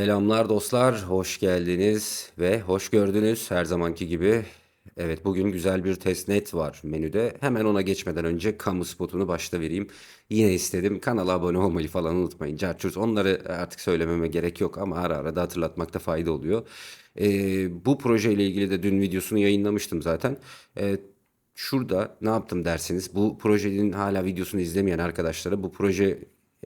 Selamlar dostlar, hoş geldiniz ve hoş gördünüz her zamanki gibi. Evet, bugün güzel bir testnet var menüde. Hemen ona geçmeden önce kamu spotunu başta vereyim. Yine istedim kanala abone olmayı falan unutmayın. Carçurt onları artık söylememe gerek yok ama ara ara da hatırlatmakta fayda oluyor. Ee, bu projeyle ilgili de dün videosunu yayınlamıştım zaten. Ee, şurada ne yaptım dersiniz? Bu projenin hala videosunu izlemeyen arkadaşlara bu proje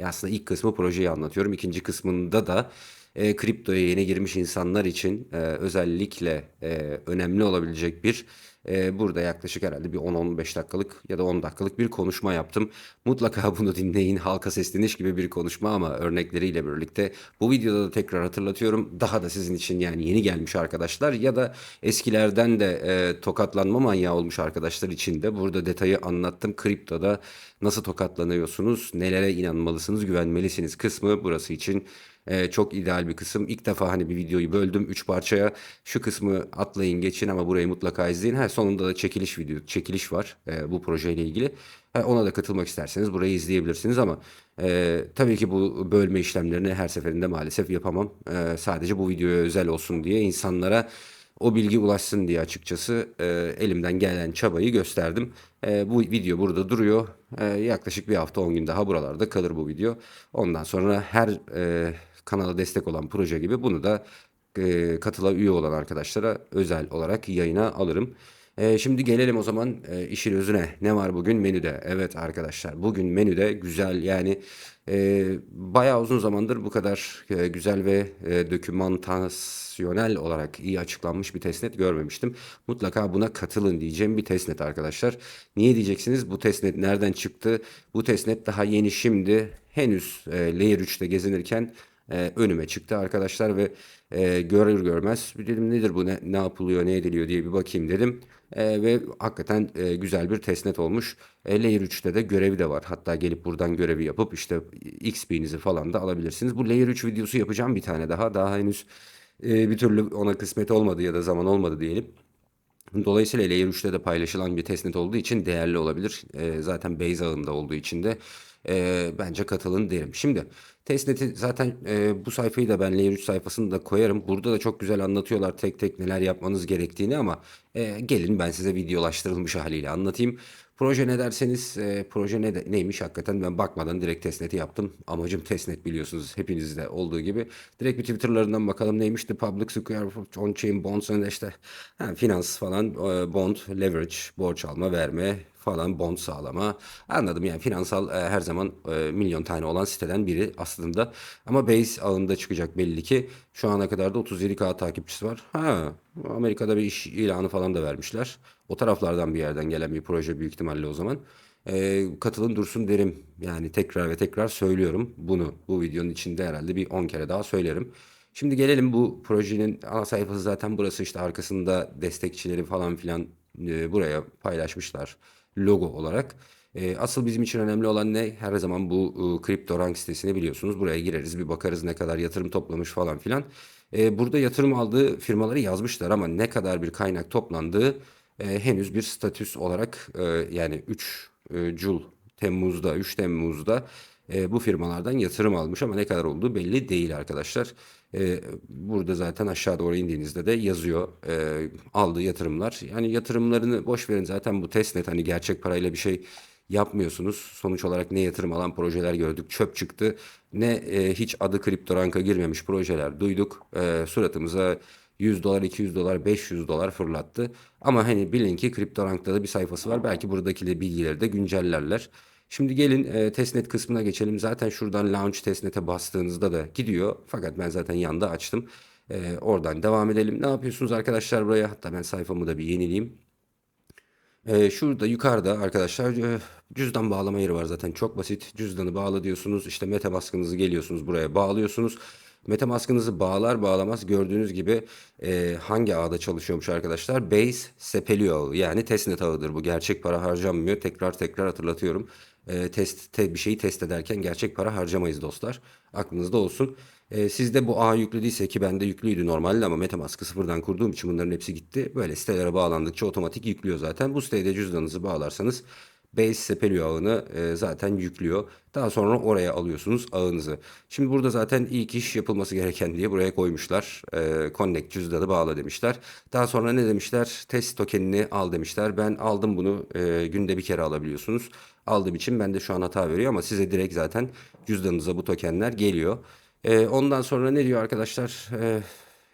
aslında ilk kısmı projeyi anlatıyorum. İkinci kısmında da e, kriptoya yeni girmiş insanlar için e, özellikle e, önemli olabilecek bir e, burada yaklaşık herhalde bir 10-15 dakikalık ya da 10 dakikalık bir konuşma yaptım. Mutlaka bunu dinleyin. Halka sesleniş gibi bir konuşma ama örnekleriyle birlikte. Bu videoda da tekrar hatırlatıyorum. Daha da sizin için yani yeni gelmiş arkadaşlar ya da eskilerden de e, tokatlanma manyağı olmuş arkadaşlar için de burada detayı anlattım. Kriptoda nasıl tokatlanıyorsunuz, nelere inanmalısınız, güvenmelisiniz kısmı burası için ee, çok ideal bir kısım. İlk defa hani bir videoyu böldüm 3 parçaya. Şu kısmı atlayın geçin ama burayı mutlaka izleyin. Ha, sonunda da çekiliş video, çekiliş var e, bu projeyle ilgili. Ha, ona da katılmak isterseniz burayı izleyebilirsiniz ama e, tabii ki bu bölme işlemlerini her seferinde maalesef yapamam. E, sadece bu videoya özel olsun diye insanlara o bilgi ulaşsın diye açıkçası e, elimden gelen çabayı gösterdim. E, bu video burada duruyor. E, yaklaşık bir hafta 10 gün daha buralarda kalır bu video. Ondan sonra her e, kanala destek olan proje gibi bunu da e, katıla üye olan arkadaşlara özel olarak yayına alırım. E, şimdi gelelim o zaman e, işin özüne. Ne var bugün menüde? Evet arkadaşlar bugün menüde güzel yani e, bayağı uzun zamandır bu kadar e, güzel ve e, dokümantasyonel olarak iyi açıklanmış bir testnet görmemiştim. Mutlaka buna katılın diyeceğim bir testnet arkadaşlar. Niye diyeceksiniz? Bu testnet nereden çıktı? Bu testnet daha yeni şimdi henüz e, Layer 3'te gezinirken e, önüme çıktı arkadaşlar ve e, görür görmez dedim nedir bu ne, ne yapılıyor ne ediliyor diye bir bakayım dedim. E, ve hakikaten e, güzel bir testnet olmuş. E, Layer 3'te de görevi de var. Hatta gelip buradan görevi yapıp işte XP'nizi falan da alabilirsiniz. Bu Layer 3 videosu yapacağım bir tane daha. Daha henüz e, bir türlü ona kısmet olmadı ya da zaman olmadı diyelim. Dolayısıyla Layer 3'te de paylaşılan bir testnet olduğu için değerli olabilir. E, zaten base ağında olduğu için de e, bence katılın derim. Şimdi testnet'i zaten e, bu sayfayı da ben Layer 3 sayfasını da koyarım. Burada da çok güzel anlatıyorlar tek tek neler yapmanız gerektiğini ama e, gelin ben size videolaştırılmış haliyle anlatayım. Proje ne derseniz e, proje ne de, neymiş hakikaten ben bakmadan direkt testnet'i yaptım. Amacım testnet biliyorsunuz hepinizde olduğu gibi. Direkt bir Twitter'larından bakalım neymiş the public secure on-chain bonds and işte ha, finans falan e, bond, leverage, borç alma, verme falan bond sağlama. Anladım yani finansal e, her zaman e, milyon tane olan siteden biri aslında. Ama base ağında çıkacak belli ki. Şu ana kadar da 37k takipçisi var. Ha, Amerika'da bir iş ilanı falan da vermişler. O taraflardan bir yerden gelen bir proje büyük ihtimalle o zaman. E, katılın dursun derim. Yani tekrar ve tekrar söylüyorum bunu. Bu videonun içinde herhalde bir 10 kere daha söylerim. Şimdi gelelim bu projenin ana sayfası zaten burası işte arkasında destekçileri falan filan e, buraya paylaşmışlar logo olarak. E, asıl bizim için önemli olan ne? Her zaman bu e, kripto rank sitesini biliyorsunuz. Buraya gireriz bir bakarız ne kadar yatırım toplamış falan filan. E, burada yatırım aldığı firmaları yazmışlar ama ne kadar bir kaynak toplandığı henüz bir statüs olarak yani 3 e, Cul Temmuz'da 3 Temmuz'da bu firmalardan yatırım almış ama ne kadar olduğu belli değil arkadaşlar. E, burada zaten aşağı doğru indiğinizde de yazıyor e, aldığı yatırımlar. Yani yatırımlarını boş verin zaten bu testnet hani gerçek parayla bir şey yapmıyorsunuz. Sonuç olarak ne yatırım alan projeler gördük çöp çıktı ne e, hiç adı kripto ranka girmemiş projeler duyduk. E, suratımıza 100 dolar, 200 dolar, 500 dolar fırlattı. Ama hani bilin ki CryptoRank'ta da bir sayfası var. Belki buradaki bilgileri de güncellerler. Şimdi gelin e, testnet kısmına geçelim. Zaten şuradan launch testnet'e bastığınızda da gidiyor. Fakat ben zaten yanda açtım. E, oradan devam edelim. Ne yapıyorsunuz arkadaşlar buraya? Hatta ben sayfamı da bir yenileyim. E, şurada yukarıda arkadaşlar e, cüzdan bağlama yeri var zaten. Çok basit. Cüzdanı bağla diyorsunuz. İşte Metamask'ınızı geliyorsunuz buraya bağlıyorsunuz. Metamask'ınızı bağlar bağlamaz gördüğünüz gibi e, hangi ağda çalışıyormuş arkadaşlar? Base sepeliyor ağı yani testnet ağıdır bu. Gerçek para harcanmıyor. Tekrar tekrar hatırlatıyorum. E, test te, bir şeyi test ederken gerçek para harcamayız dostlar. Aklınızda olsun. E, sizde bu ağ yüklü değilse ki bende yüklüydü normalde ama Metamask'ı sıfırdan kurduğum için bunların hepsi gitti. Böyle sitelere bağlandıkça otomatik yüklüyor zaten. Bu siteye de cüzdanınızı bağlarsanız Base sepeliyor ağını e, zaten yüklüyor. Daha sonra oraya alıyorsunuz ağınızı. Şimdi burada zaten ilk iş yapılması gereken diye buraya koymuşlar. E, connect cüzdanı bağla demişler. Daha sonra ne demişler? Test tokenini al demişler. Ben aldım bunu. E, günde bir kere alabiliyorsunuz. Aldığım için ben de şu an hata veriyor ama size direkt zaten cüzdanınıza bu tokenler geliyor. E, ondan sonra ne diyor arkadaşlar? E,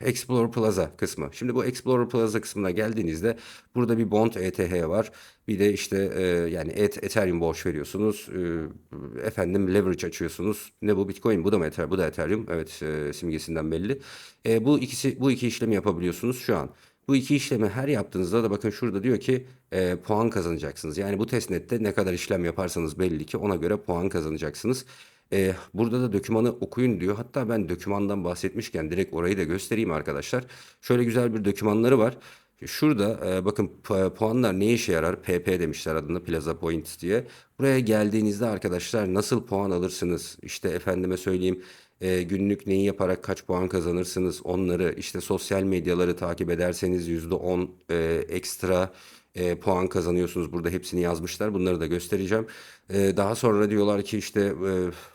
Explorer Plaza kısmı. Şimdi bu Explorer Plaza kısmına geldiğinizde burada bir Bond ETH var. Bir de işte e, yani et, Ethereum borç veriyorsunuz. E, efendim leverage açıyorsunuz. Ne bu Bitcoin? Bu da mı Ethereum? Bu da Ethereum. Evet e, simgesinden belli. E, bu ikisi bu iki işlemi yapabiliyorsunuz şu an. Bu iki işlemi her yaptığınızda da bakın şurada diyor ki e, puan kazanacaksınız. Yani bu testnette ne kadar işlem yaparsanız belli ki ona göre puan kazanacaksınız. E, burada da dokümanı okuyun diyor. Hatta ben dokümandan bahsetmişken direkt orayı da göstereyim arkadaşlar. Şöyle güzel bir dokümanları var. Şurada e, bakın pu- puanlar ne işe yarar? PP demişler adında Plaza Point diye. Buraya geldiğinizde arkadaşlar nasıl puan alırsınız? İşte efendime söyleyeyim e, günlük neyi yaparak kaç puan kazanırsınız? Onları işte sosyal medyaları takip ederseniz %10 e, ekstra e, puan kazanıyorsunuz. Burada hepsini yazmışlar. Bunları da göstereceğim. E, daha sonra diyorlar ki işte e,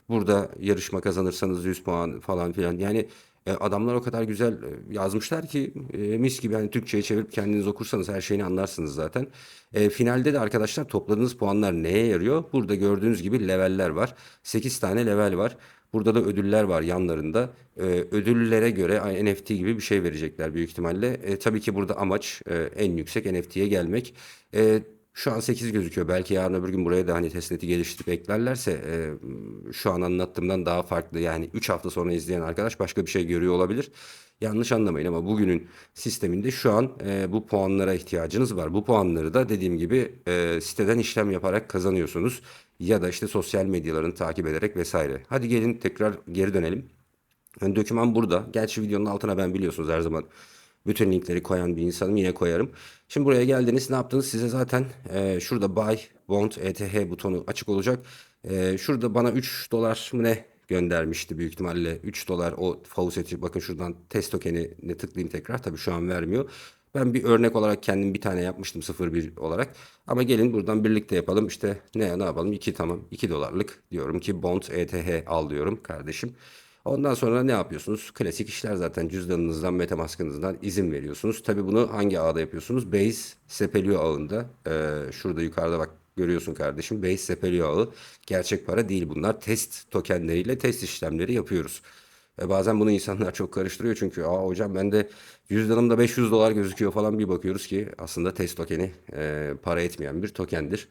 burada yarışma kazanırsanız 100 puan falan filan. Yani e, adamlar o kadar güzel e, yazmışlar ki e, mis gibi yani Türkçe'ye çevirip kendiniz okursanız her şeyini anlarsınız zaten. E, finalde de arkadaşlar topladığınız puanlar neye yarıyor? Burada gördüğünüz gibi leveller var. 8 tane level var. Burada da ödüller var yanlarında. E, ödüllere göre NFT gibi bir şey verecekler büyük ihtimalle. E, tabii ki burada amaç e, en yüksek NFT'ye gelmek. E, şu an 8 gözüküyor. Belki yarın öbür gün buraya da hani testnet'i geliştirip eklerlerse e, şu an anlattığımdan daha farklı. Yani 3 hafta sonra izleyen arkadaş başka bir şey görüyor olabilir. Yanlış anlamayın ama bugünün sisteminde şu an e, bu puanlara ihtiyacınız var. Bu puanları da dediğim gibi e, siteden işlem yaparak kazanıyorsunuz. Ya da işte sosyal medyalarını takip ederek vesaire. Hadi gelin tekrar geri dönelim. Yani doküman burada. Gerçi videonun altına ben biliyorsunuz her zaman bütün linkleri koyan bir insanım. Yine koyarım. Şimdi buraya geldiniz. Ne yaptınız? Size zaten e, şurada Buy Bond ETH butonu açık olacak. E, şurada bana 3 dolar mı ne göndermişti büyük ihtimalle. 3 dolar o faucet'i bakın şuradan test tokenine tıklayayım tekrar. Tabii şu an vermiyor. Ben bir örnek olarak kendim bir tane yapmıştım 01 olarak. Ama gelin buradan birlikte yapalım. İşte ne ne yapalım? 2 tamam. 2 dolarlık diyorum ki Bond ETH al diyorum kardeşim. Ondan sonra ne yapıyorsunuz? Klasik işler zaten cüzdanınızdan, Metamask'ınızdan izin veriyorsunuz. Tabii bunu hangi ağda yapıyorsunuz? Base Sepelio ağında. Ee, şurada yukarıda bak görüyorsun kardeşim. Base Sepelio. Gerçek para değil bunlar. Test tokenleriyle test işlemleri yapıyoruz. E, bazen bunu insanlar çok karıştırıyor çünkü aa hocam bende cüzdanımda 500 dolar gözüküyor falan bir bakıyoruz ki aslında test tokeni e, para etmeyen bir tokendir.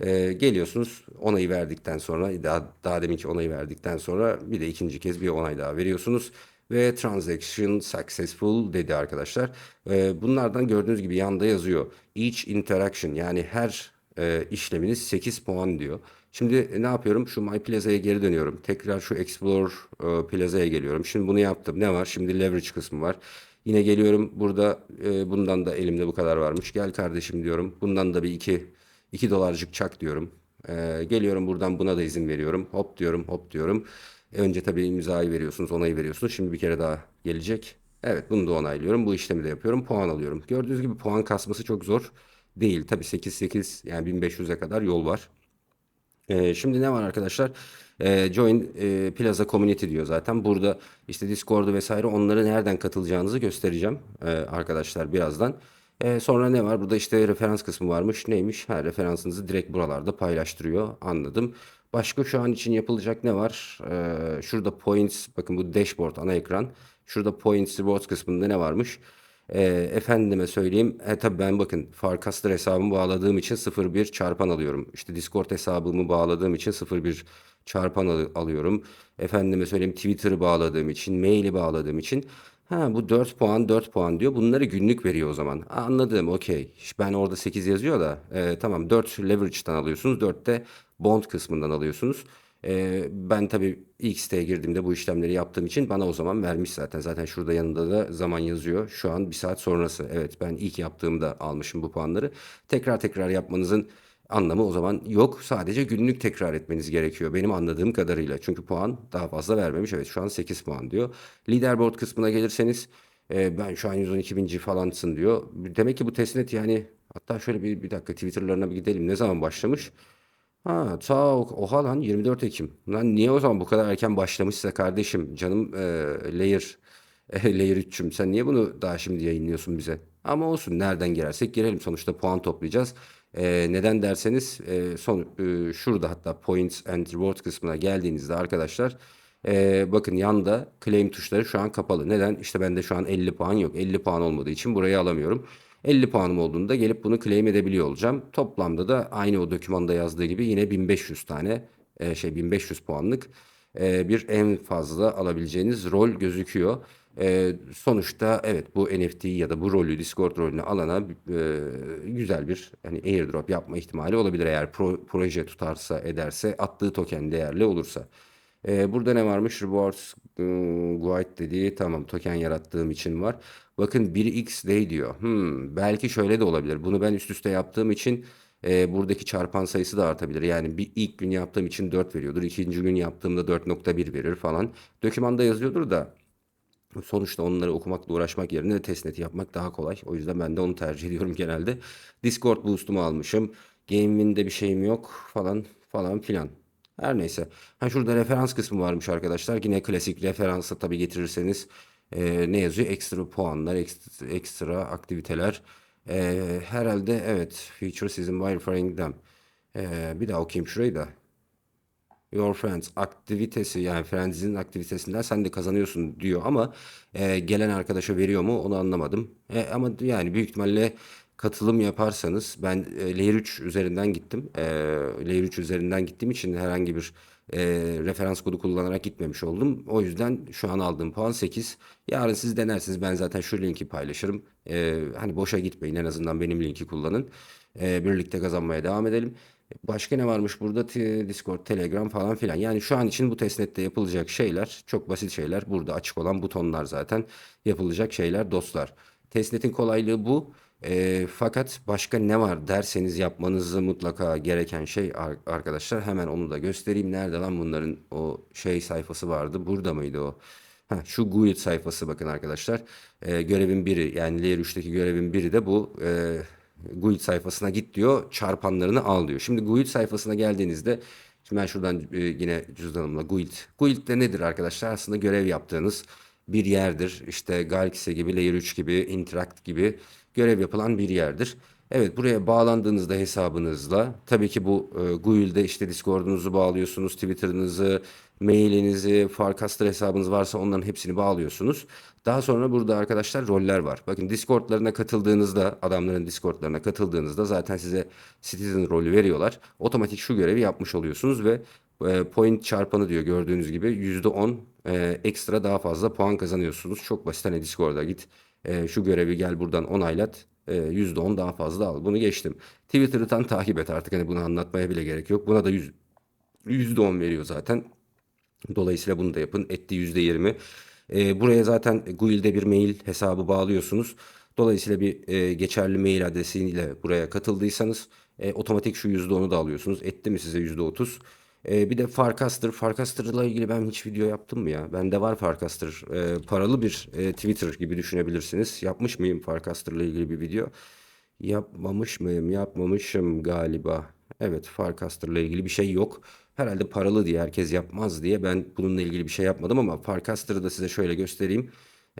E, geliyorsunuz onayı verdikten sonra daha, daha deminki onayı verdikten sonra bir de ikinci kez bir onay daha veriyorsunuz. Ve transaction successful dedi arkadaşlar. E, bunlardan gördüğünüz gibi yanda yazıyor. Each interaction yani her e, işleminiz 8 puan diyor. Şimdi ne yapıyorum? Şu My Plaza'ya geri dönüyorum. Tekrar şu Explore e, Plaza'ya geliyorum. Şimdi bunu yaptım. Ne var? Şimdi leverage kısmı var. Yine geliyorum. Burada e, bundan da elimde bu kadar varmış. Gel kardeşim diyorum. Bundan da bir iki 2 dolarcık çak diyorum. Ee, geliyorum buradan buna da izin veriyorum. Hop diyorum, hop diyorum. E, önce tabii imzayı veriyorsunuz, onayı veriyorsunuz. Şimdi bir kere daha gelecek. Evet bunu da onaylıyorum. Bu işlemi de yapıyorum. Puan alıyorum. Gördüğünüz gibi puan kasması çok zor değil. Tabii 8-8 yani 1500'e kadar yol var. Ee, şimdi ne var arkadaşlar? Ee, join e, Plaza Community diyor zaten. Burada işte Discord'u vesaire onları nereden katılacağınızı göstereceğim e, arkadaşlar birazdan. E, sonra ne var? Burada işte referans kısmı varmış. Neymiş? Ha, referansınızı direkt buralarda paylaştırıyor. Anladım. Başka şu an için yapılacak ne var? E, şurada points, bakın bu dashboard ana ekran. Şurada points rewards kısmında ne varmış? E, efendime söyleyeyim. E, tabii ben bakın Farcaster hesabımı bağladığım için 0.1 çarpan alıyorum. İşte Discord hesabımı bağladığım için 0.1 çarpan al- alıyorum. Efendime söyleyeyim Twitter'ı bağladığım için, maili bağladığım için. Ha bu 4 puan 4 puan diyor. Bunları günlük veriyor o zaman. Aa, Anladım okey. Ben orada 8 yazıyor da. e, tamam 4 leverage'dan alıyorsunuz. 4 de bond kısmından alıyorsunuz. E, ben tabii ilk siteye girdiğimde bu işlemleri yaptığım için bana o zaman vermiş zaten. Zaten şurada yanında da zaman yazıyor. Şu an bir saat sonrası. Evet ben ilk yaptığımda almışım bu puanları. Tekrar tekrar yapmanızın anlamı o zaman yok. Sadece günlük tekrar etmeniz gerekiyor benim anladığım kadarıyla. Çünkü puan daha fazla vermemiş. Evet şu an 8 puan diyor. Leaderboard kısmına gelirseniz e, ben şu an 112 binci falansın diyor. Demek ki bu testnet yani hatta şöyle bir, bir dakika Twitter'larına bir gidelim. Ne zaman başlamış? Ha, ta o- oha lan 24 Ekim. Lan niye o zaman bu kadar erken başlamışsa kardeşim canım e, Layer e, Layer 3'üm sen niye bunu daha şimdi yayınlıyorsun bize? Ama olsun nereden girersek girelim sonuçta puan toplayacağız. E, neden derseniz e, son e, şurada hatta Points and Reward kısmına geldiğinizde arkadaşlar e, bakın yanda claim tuşları şu an kapalı. Neden? İşte bende şu an 50 puan yok. 50 puan olmadığı için burayı alamıyorum. 50 puanım olduğunda gelip bunu claim edebiliyor olacağım. Toplamda da aynı o dokümanda yazdığı gibi yine 1500 tane e, şey 1500 puanlık e, bir en fazla alabileceğiniz rol gözüküyor. E, sonuçta evet bu NFT ya da bu rolü Discord rolünü alana e, güzel bir hani airdrop yapma ihtimali olabilir eğer pro- proje tutarsa ederse attığı token değerli olursa. Ee, burada ne varmış? Rewards ıı, Guide dediği tamam token yarattığım için var. Bakın 1x day diyor. Hmm, belki şöyle de olabilir. Bunu ben üst üste yaptığım için e, buradaki çarpan sayısı da artabilir. Yani bir ilk gün yaptığım için 4 veriyordur. ikinci gün yaptığımda 4.1 verir falan. Dokümanda yazıyordur da Sonuçta onları okumakla uğraşmak yerine de testnet yapmak daha kolay. O yüzden ben de onu tercih ediyorum genelde. Discord boost'umu almışım. Gamewin'de bir şeyim yok falan falan filan. Her neyse. Ha şurada referans kısmı varmış arkadaşlar. Yine klasik referansa tabii getirirseniz e, ne yazıyor? Ekstra puanlar, ekstra, ekstra aktiviteler. E, herhalde evet. Feature season wireframing them. E, bir daha okuyayım şurayı da. Your Friends aktivitesi yani Friends'in aktivitesinden sen de kazanıyorsun diyor ama e, gelen arkadaşa veriyor mu onu anlamadım. E, ama yani büyük ihtimalle katılım yaparsanız ben e, Layer 3 üzerinden gittim. E, Layer 3 üzerinden gittiğim için herhangi bir e, referans kodu kullanarak gitmemiş oldum. O yüzden şu an aldığım puan 8. Yarın siz denersiniz ben zaten şu linki paylaşırım. E, hani boşa gitmeyin en azından benim linki kullanın. E, birlikte kazanmaya devam edelim. Başka ne varmış burada? Discord, Telegram falan filan. Yani şu an için bu testnette yapılacak şeyler çok basit şeyler. Burada açık olan butonlar zaten yapılacak şeyler dostlar. Testnetin kolaylığı bu. Ee, fakat başka ne var derseniz yapmanızı mutlaka gereken şey ar- arkadaşlar hemen onu da göstereyim. Nerede lan bunların o şey sayfası vardı? Burada mıydı o? Ha, şu GUID sayfası bakın arkadaşlar. Ee, görevin biri yani Layer 3'teki görevin biri de bu. Ee, GUID sayfasına git diyor. Çarpanlarını al diyor. Şimdi GUID sayfasına geldiğinizde şimdi ben şuradan e, yine cüzdanımla GUID. GUID de nedir arkadaşlar? Aslında görev yaptığınız bir yerdir. İşte Galaxy gibi, Layer 3 gibi, Interact gibi görev yapılan bir yerdir. Evet buraya bağlandığınızda hesabınızla tabii ki bu e, Google'de işte Discord'unuzu bağlıyorsunuz, Twitter'ınızı, mailinizi, Farcaster hesabınız varsa onların hepsini bağlıyorsunuz. Daha sonra burada arkadaşlar roller var. Bakın Discord'larına katıldığınızda, adamların Discord'larına katıldığınızda zaten size Citizen rolü veriyorlar. Otomatik şu görevi yapmış oluyorsunuz ve e, point çarpanı diyor gördüğünüz gibi %10 e, ekstra daha fazla puan kazanıyorsunuz. Çok basit hani Discord'a git. E, şu görevi gel buradan onaylat. E, %10 daha fazla al. Bunu geçtim. Twitter'dan takip et artık hani bunu anlatmaya bile gerek yok. Buna da yüz- %10 veriyor zaten. Dolayısıyla bunu da yapın. Etti %20. E, buraya zaten Google'de bir mail hesabı bağlıyorsunuz. Dolayısıyla bir e, geçerli mail adresiyle buraya katıldıysanız e, otomatik şu %10'u da alıyorsunuz. Etti mi size %30? E, bir de Farcaster. Farcaster'la ilgili ben hiç video yaptım mı ya? Bende var Farcaster. E, paralı bir e, Twitter gibi düşünebilirsiniz. Yapmış mıyım Farcaster'la ilgili bir video? Yapmamış mıyım? Yapmamışım galiba. Evet, Farcaster'la ilgili bir şey yok. Herhalde paralı diye herkes yapmaz diye ben bununla ilgili bir şey yapmadım ama Farcaster'ı da size şöyle göstereyim.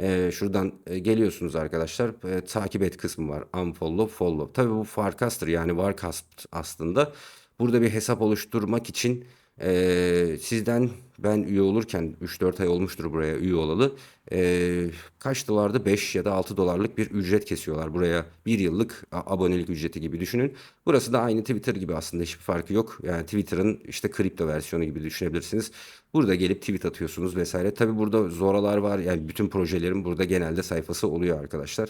Ee, şuradan e, geliyorsunuz arkadaşlar. E, takip et kısmı var. Unfollow, follow. Tabii bu Farcaster yani Warcast aslında. Burada bir hesap oluşturmak için e, sizden ben üye olurken 3-4 ay olmuştur buraya üye olalı. E, kaç dolardı? 5 ya da 6 dolarlık bir ücret kesiyorlar buraya. Bir yıllık abonelik ücreti gibi düşünün. Burası da aynı Twitter gibi aslında hiçbir farkı yok. Yani Twitter'ın işte kripto versiyonu gibi düşünebilirsiniz. Burada gelip tweet atıyorsunuz vesaire. Tabii burada zoralar var. Yani bütün projelerin burada genelde sayfası oluyor arkadaşlar.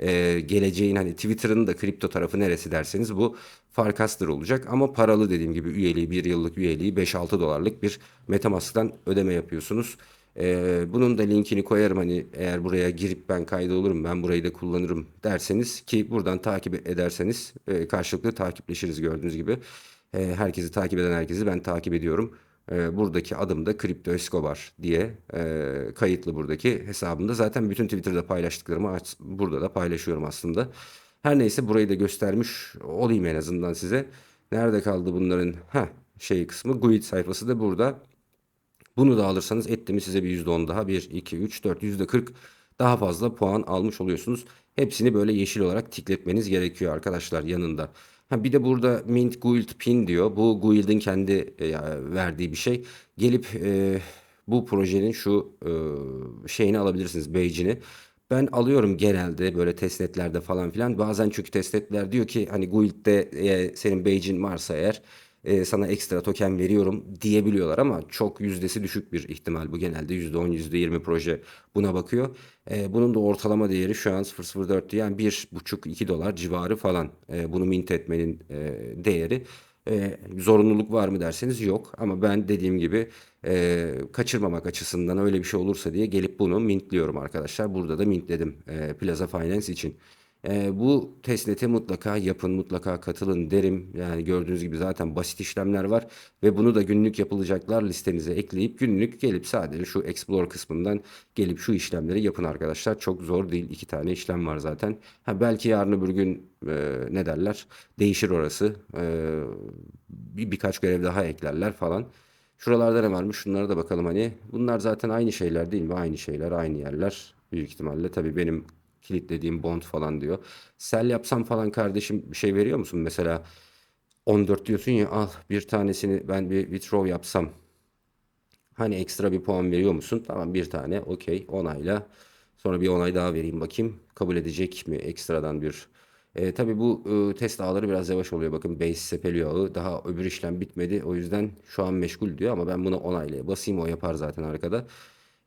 Ee, geleceğin hani Twitter'ın da kripto tarafı neresi derseniz bu Farcaster olacak. Ama paralı dediğim gibi üyeliği bir yıllık üyeliği 5-6 dolarlık bir Metamask'tan ödeme yapıyorsunuz. Ee, bunun da linkini koyarım hani eğer buraya girip ben kaydolurum ben burayı da kullanırım derseniz ki buradan takip ederseniz e, karşılıklı takipleşiriz gördüğünüz gibi. E, herkesi takip eden herkesi ben takip ediyorum. E, buradaki adım da Crypto Escobar diye e, kayıtlı buradaki hesabımda. Zaten bütün Twitter'da paylaştıklarımı burada da paylaşıyorum aslında. Her neyse burayı da göstermiş olayım en azından size. Nerede kaldı bunların? Ha şey kısmı GUID sayfası da burada. Bunu da alırsanız etti mi size bir %10 daha 1, 2, 3, 4, %40 daha fazla puan almış oluyorsunuz. Hepsini böyle yeşil olarak tikletmeniz gerekiyor arkadaşlar yanında. Ha bir de burada Mint Guild Pin diyor. Bu Guild'in kendi e, verdiği bir şey. Gelip e, bu projenin şu e, şeyini alabilirsiniz badge'ini. Ben alıyorum genelde böyle testnetlerde falan filan. Bazen çünkü testnetler diyor ki hani Guild'de e, senin badge'in varsa eğer e, sana ekstra token veriyorum diyebiliyorlar ama çok yüzdesi düşük bir ihtimal bu genelde %10 %20 proje buna bakıyor. E, bunun da ortalama değeri şu an 0.04 yani 1.5-2 dolar civarı falan e, bunu mint etmenin e, değeri. E, zorunluluk var mı derseniz yok ama ben dediğim gibi e, kaçırmamak açısından öyle bir şey olursa diye gelip bunu mintliyorum arkadaşlar. Burada da mintledim e, Plaza Finance için. E, bu testnete mutlaka yapın, mutlaka katılın derim. Yani gördüğünüz gibi zaten basit işlemler var ve bunu da günlük yapılacaklar listenize ekleyip günlük gelip sadece şu Explore kısmından gelip şu işlemleri yapın arkadaşlar. Çok zor değil. iki tane işlem var zaten. Ha, belki yarın öbür gün e, ne derler değişir orası. E, bir, birkaç görev daha eklerler falan. Şuralarda ne varmış? Şunlara da bakalım hani. Bunlar zaten aynı şeyler değil mi? Aynı şeyler, aynı yerler. Büyük ihtimalle. Tabii benim kilitlediğim bond falan diyor. Sell yapsam falan kardeşim bir şey veriyor musun? Mesela 14 diyorsun ya al bir tanesini ben bir withdraw yapsam. Hani ekstra bir puan veriyor musun? Tamam bir tane okey onayla. Sonra bir onay daha vereyim bakayım. Kabul edecek mi ekstradan bir. E, tabii bu e, test ağları biraz yavaş oluyor. Bakın base sepeliyor ağı. Daha öbür işlem bitmedi. O yüzden şu an meşgul diyor ama ben bunu onayla basayım o yapar zaten arkada.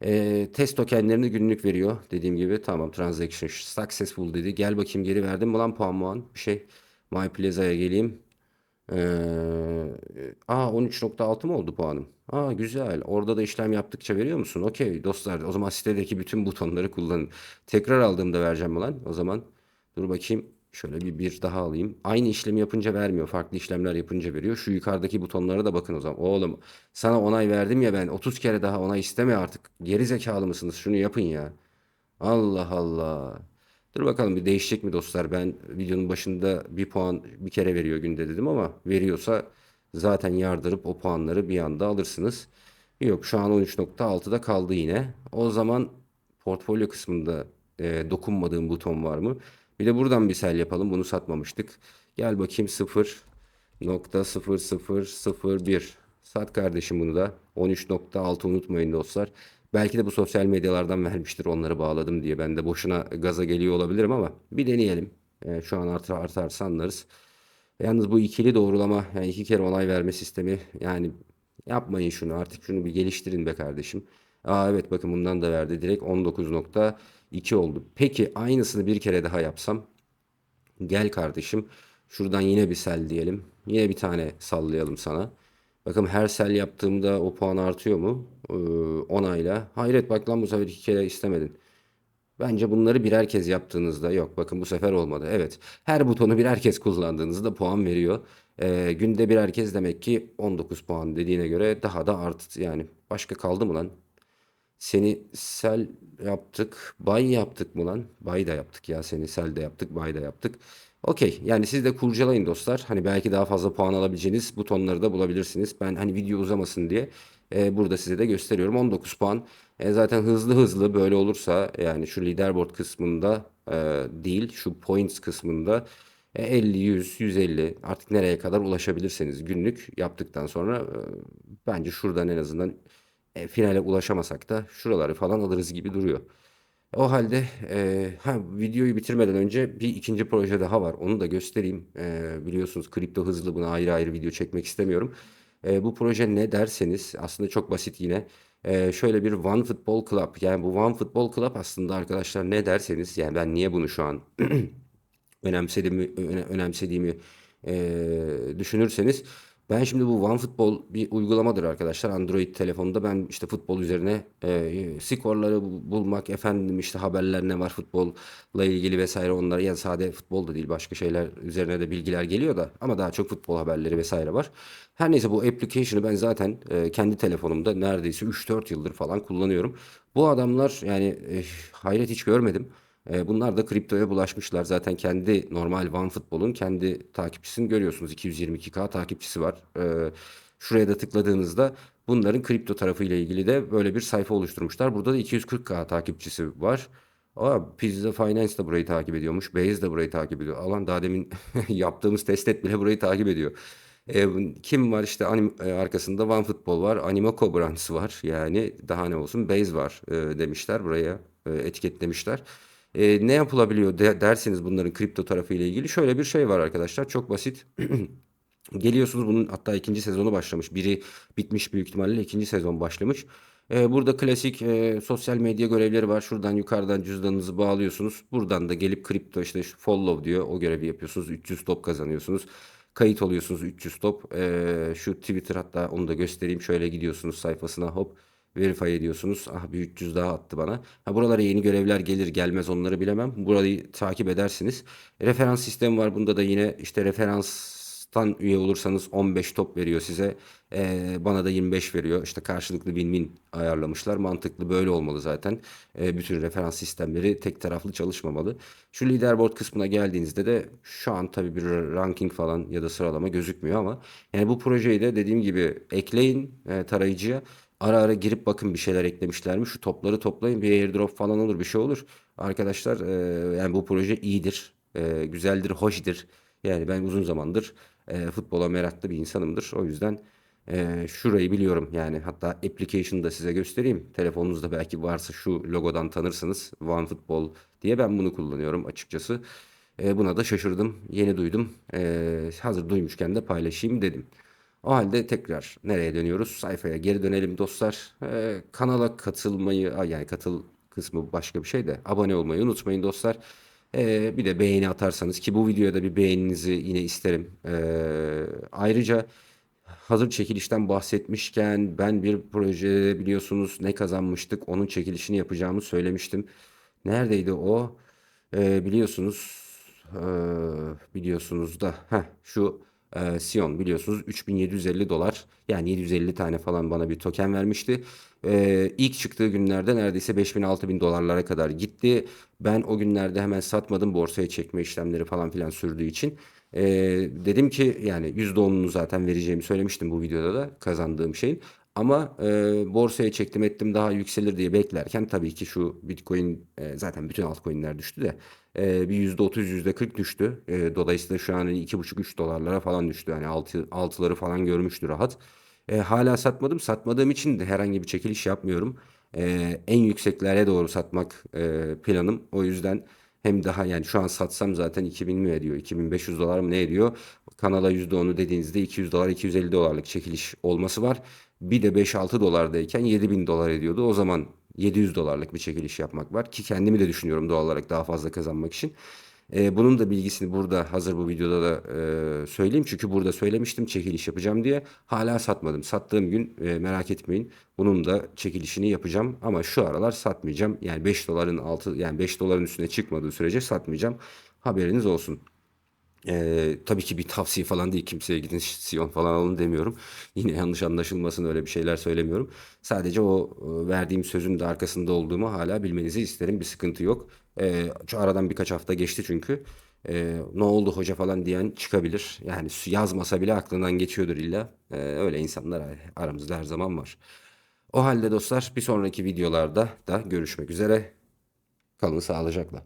E, test tokenlerini günlük veriyor. Dediğim gibi tamam transaction successful dedi. Gel bakayım geri verdim mi lan puan puan bir şey. My Plaza'ya geleyim. Ee, aa 13.6 mı oldu puanım? Aa güzel. Orada da işlem yaptıkça veriyor musun? Okey dostlar. O zaman sitedeki bütün butonları kullanın. Tekrar aldığımda vereceğim lan? O zaman dur bakayım. Şöyle bir bir daha alayım. Aynı işlemi yapınca vermiyor. Farklı işlemler yapınca veriyor. Şu yukarıdaki butonlara da bakın o zaman. Oğlum sana onay verdim ya ben. 30 kere daha onay isteme artık. Geri zekalı mısınız? Şunu yapın ya. Allah Allah. Dur bakalım bir değişecek mi dostlar? Ben videonun başında bir puan bir kere veriyor günde dedim ama veriyorsa zaten yardırıp o puanları bir anda alırsınız. Yok şu an 13.6'da kaldı yine. O zaman portfolyo kısmında e, dokunmadığım buton var mı? Bir de buradan bir sel yapalım. Bunu satmamıştık. Gel bakayım 0.0001 Sat kardeşim bunu da. 13.6 unutmayın dostlar. Belki de bu sosyal medyalardan vermiştir onları bağladım diye. Ben de boşuna gaza geliyor olabilirim ama bir deneyelim. Yani şu an artar artarsa anlarız. Yalnız bu ikili doğrulama yani iki kere onay verme sistemi yani yapmayın şunu artık şunu bir geliştirin be kardeşim. Aa evet bakın bundan da verdi direkt 19.2 oldu. Peki aynısını bir kere daha yapsam gel kardeşim şuradan yine bir sel diyelim. Yine bir tane sallayalım sana. Bakın her sel yaptığımda o puan artıyor mu? Ee, onayla. Hayret bak lan bu sefer iki kere istemedin. Bence bunları birer kez yaptığınızda yok bakın bu sefer olmadı. Evet her butonu birer kez kullandığınızda puan veriyor. Ee, günde birer kez demek ki 19 puan dediğine göre daha da arttı yani. Başka kaldı mı lan? Seni sel yaptık. Bay yaptık mı lan? Bay da yaptık ya. Seni sel de yaptık. Bay da yaptık. Okey. Yani siz de kurcalayın dostlar. Hani belki daha fazla puan alabileceğiniz butonları da bulabilirsiniz. Ben hani video uzamasın diye e, burada size de gösteriyorum. 19 puan. E, zaten hızlı hızlı böyle olursa yani şu leaderboard kısmında e, değil şu points kısmında e, 50, 100, 150 artık nereye kadar ulaşabilirseniz günlük yaptıktan sonra e, bence şuradan en azından e, finale ulaşamasak da şuraları falan alırız gibi duruyor. O halde e, ha, videoyu bitirmeden önce bir ikinci proje daha var. Onu da göstereyim. E, biliyorsunuz kripto hızlı buna ayrı ayrı video çekmek istemiyorum. E, bu proje ne derseniz aslında çok basit yine. E, şöyle bir One Football Club. Yani bu One Football Club aslında arkadaşlar ne derseniz yani ben niye bunu şu an önemsediğimi öne- önemsediğimi e, düşünürseniz ben şimdi bu OneFootball bir uygulamadır arkadaşlar. Android telefonunda ben işte futbol üzerine e, skorları bu- bulmak, efendim işte haberler ne var futbolla ilgili vesaire onları yani sade futbol da değil başka şeyler üzerine de bilgiler geliyor da ama daha çok futbol haberleri vesaire var. Her neyse bu application'ı ben zaten e, kendi telefonumda neredeyse 3-4 yıldır falan kullanıyorum. Bu adamlar yani e, hayret hiç görmedim. E, bunlar da kriptoya bulaşmışlar. Zaten kendi normal OneFootball'un kendi takipçisini görüyorsunuz. 222K takipçisi var. E, şuraya da tıkladığınızda bunların kripto tarafıyla ilgili de böyle bir sayfa oluşturmuşlar. Burada da 240K takipçisi var. Aa, Pizza Finance de burayı takip ediyormuş. Base de burayı takip ediyor. Alan daha demin yaptığımız testnet bile burayı takip ediyor. E, kim var işte anim, e, arkasında OneFootball var. Animaco Brands var. Yani daha ne olsun Base var e, demişler buraya e, etiketlemişler. E, ne yapılabiliyor de, derseniz bunların kripto tarafı ile ilgili şöyle bir şey var arkadaşlar. Çok basit. Geliyorsunuz bunun hatta ikinci sezonu başlamış. Biri bitmiş büyük ihtimalle ikinci sezon başlamış. Ee, burada klasik e, sosyal medya görevleri var. Şuradan yukarıdan cüzdanınızı bağlıyorsunuz. Buradan da gelip kripto işte follow diyor. O görevi yapıyorsunuz. 300 top kazanıyorsunuz. Kayıt oluyorsunuz 300 top. Ee, şu Twitter hatta onu da göstereyim. Şöyle gidiyorsunuz sayfasına hop verify ediyorsunuz. Ah bir 300 daha attı bana. Ha, buralara yeni görevler gelir gelmez onları bilemem. Burayı takip edersiniz. Referans sistemi var. Bunda da yine işte referanstan üye olursanız 15 top veriyor size. Ee, bana da 25 veriyor. İşte karşılıklı win-win ayarlamışlar. Mantıklı böyle olmalı zaten. Ee, bütün referans sistemleri tek taraflı çalışmamalı. Şu leaderboard kısmına geldiğinizde de şu an tabii bir ranking falan ya da sıralama gözükmüyor ama yani bu projeyi de dediğim gibi ekleyin e, tarayıcıya. Ara ara girip bakın bir şeyler eklemişler mi? Şu topları toplayın. Bir airdrop falan olur, bir şey olur. Arkadaşlar e, yani bu proje iyidir, e, güzeldir, hoşdur. Yani ben uzun zamandır e, futbola meraklı bir insanımdır. O yüzden e, şurayı biliyorum. Yani hatta application'ı da size göstereyim. Telefonunuzda belki varsa şu logodan tanırsınız. OneFootball diye ben bunu kullanıyorum açıkçası. E, buna da şaşırdım. Yeni duydum. E, hazır duymuşken de paylaşayım dedim. O halde tekrar nereye dönüyoruz? Sayfaya geri dönelim dostlar. Ee, kanala katılmayı, ay yani katıl kısmı başka bir şey de abone olmayı unutmayın dostlar. Ee, bir de beğeni atarsanız ki bu videoya da bir beğeninizi yine isterim. Ee, ayrıca hazır çekilişten bahsetmişken ben bir projede biliyorsunuz ne kazanmıştık onun çekilişini yapacağımı söylemiştim. Neredeydi o? Ee, biliyorsunuz ee, biliyorsunuz da heh, şu e, Sion biliyorsunuz 3750 dolar yani 750 tane falan bana bir token vermişti. E, ilk çıktığı günlerde neredeyse 5000-6000 dolarlara kadar gitti. Ben o günlerde hemen satmadım borsaya çekme işlemleri falan filan sürdüğü için. E, dedim ki yani %10'unu zaten vereceğimi söylemiştim bu videoda da kazandığım şeyin. Ama e, borsaya çektim ettim daha yükselir diye beklerken tabii ki şu Bitcoin e, zaten bütün altcoin'ler düştü de e, bir %30 %40 düştü. E, dolayısıyla şu an hani 2,5-3 dolarlara falan düştü. Yani 6, 6'ları falan görmüştü rahat. E, hala satmadım. Satmadığım için de herhangi bir çekiliş yapmıyorum. E, en yükseklere doğru satmak e, planım. O yüzden hem daha yani şu an satsam zaten 2000 mi ediyor? 2500 dolar mı ne ediyor? Kanala %10'u dediğinizde 200 dolar 250 dolarlık çekiliş olması var. Bir de 5-6 dolardayken 7000 dolar ediyordu. O zaman 700 dolarlık bir çekiliş yapmak var ki kendimi de düşünüyorum doğal olarak daha fazla kazanmak için. E, bunun da bilgisini burada hazır bu videoda da e, söyleyeyim. Çünkü burada söylemiştim çekiliş yapacağım diye. Hala satmadım. Sattığım gün e, merak etmeyin. Bunun da çekilişini yapacağım. Ama şu aralar satmayacağım. Yani 5 doların altı yani 5 doların üstüne çıkmadığı sürece satmayacağım. Haberiniz olsun. Ee, tabii ki bir tavsiye falan değil. Kimseye gidin Sion falan alın demiyorum. Yine yanlış anlaşılmasın öyle bir şeyler söylemiyorum. Sadece o e, verdiğim sözün de arkasında olduğumu hala bilmenizi isterim. Bir sıkıntı yok. Ee, şu aradan birkaç hafta geçti çünkü. Ee, ne oldu hoca falan diyen çıkabilir. Yani yazmasa bile aklından geçiyordur illa. Ee, öyle insanlar aramızda her zaman var. O halde dostlar bir sonraki videolarda da görüşmek üzere. Kalın sağlıcakla.